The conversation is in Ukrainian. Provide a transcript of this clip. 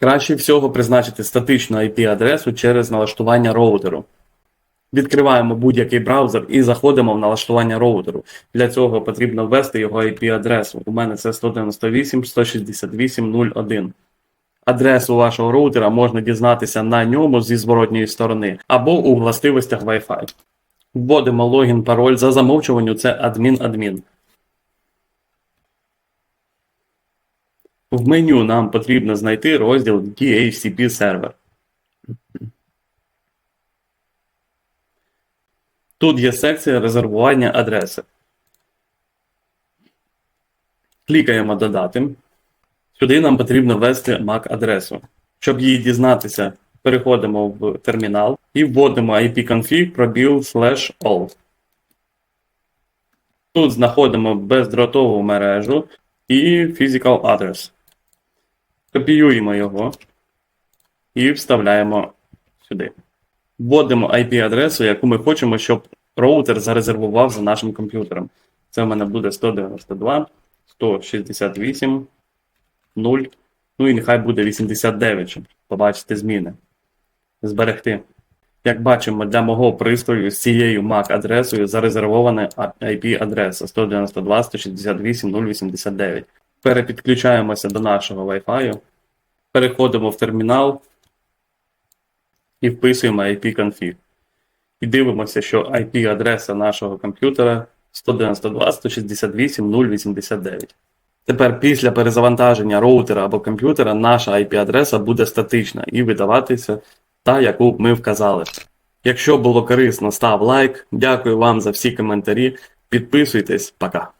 Краще всього призначити статичну IP-адресу через налаштування роутеру. Відкриваємо будь-який браузер і заходимо в налаштування роутеру. Для цього потрібно ввести його IP-адресу. У мене це 198.168.0.1. Адресу вашого роутера можна дізнатися на ньому зі зворотньої сторони або у властивостях Wi-Fi. Вводимо логін, пароль за замовчуванню це адмін-адмін. В меню нам потрібно знайти розділ DHCP сервер. Тут є секція резервування адреси. Клікаємо Додати. Сюди нам потрібно ввести MAC-адресу. Щоб її дізнатися, переходимо в термінал і вводимо ipconfig пробіл all. Тут знаходимо бездротову мережу і physical address. Копіюємо його і вставляємо сюди. Вводимо IP-адресу, яку ми хочемо, щоб роутер зарезервував за нашим комп'ютером. Це в мене буде 192, 168, 0, ну і нехай буде 89, щоб побачити зміни. Зберегти. Як бачимо, для мого пристрою з цією MAC-адресою зарезервована IP-адреса 192.168.0.89. Перепідключаємося до нашого Wi-Fi, переходимо в термінал і вписуємо IP-config. І дивимося, що IP-адреса нашого комп'ютера 192.168.0.89. Тепер після перезавантаження роутера або комп'ютера наша IP-адреса буде статична і видаватися та, яку ми вказали. Якщо було корисно, став лайк. Дякую вам за всі коментарі. Підписуйтесь, пока.